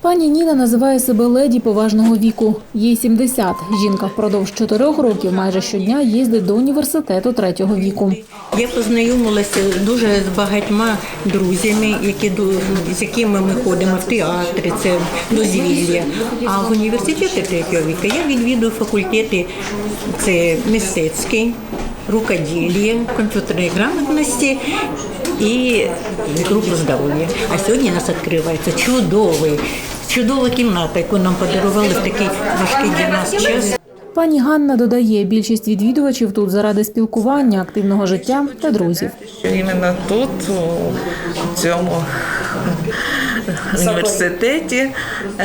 Пані Ніна називає себе леді поважного віку. Їй 70. Жінка впродовж чотирьох років майже щодня їздить до університету третього віку. Я познайомилася дуже з багатьма друзями, які ду- з якими ми ходимо в театри, це дозвілля. А в університеті третього віка я відвідую факультети це мистецький, рукоділля, комп'ютерної грамотності і групу здоров'я. А сьогодні у нас відкривається чудовий, чудова кімната, яку нам подарували в такий важкий для нас час. Пані Ганна додає, більшість відвідувачів тут заради спілкування, активного життя та друзів. іменно тут, у цьому університеті,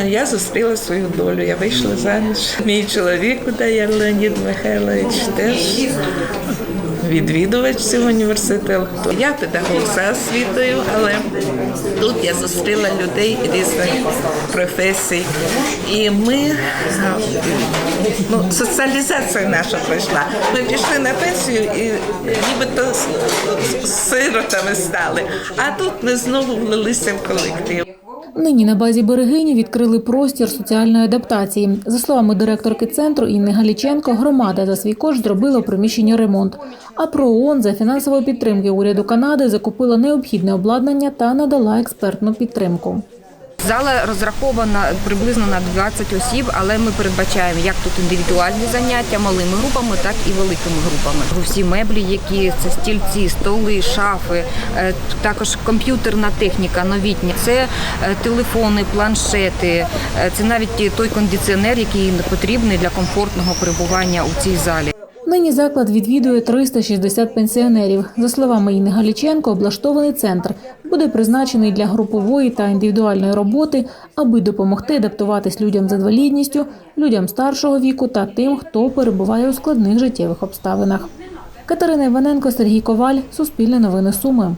я зустріла свою долю. Я вийшла заміж. Мій чоловік, Удаєр Леонід Михайлович, теж відвідувач цього університету. Я педагог за освітою, але тут я зустріла людей різних професій. І ми ну, соціалізація наша пройшла. Ми пішли на пенсію і нібито сиротами стали. А тут ми знову влилися в колектив. Нині на базі берегині відкрили простір соціальної адаптації. За словами директорки центру Інни Галіченко, громада за свій кошт зробила приміщення ремонт. А ПРООН за фінансової підтримки уряду Канади закупила необхідне обладнання та надала експертну підтримку. Зала розрахована приблизно на 20 осіб, але ми передбачаємо як тут індивідуальні заняття малими групами, так і великими групами. Всі меблі, які це стільці, столи, шафи, е, також комп'ютерна техніка новітня. Це е, телефони, планшети, е, це навіть той кондиціонер, який потрібний для комфортного перебування у цій залі. Нині заклад відвідує 360 пенсіонерів. За словами Інни Галіченко, облаштований центр буде призначений для групової та індивідуальної роботи, аби допомогти адаптуватись людям з інвалідністю, людям старшого віку та тим, хто перебуває у складних життєвих обставинах. Катерина Іваненко, Сергій Коваль, Суспільне новини Суми.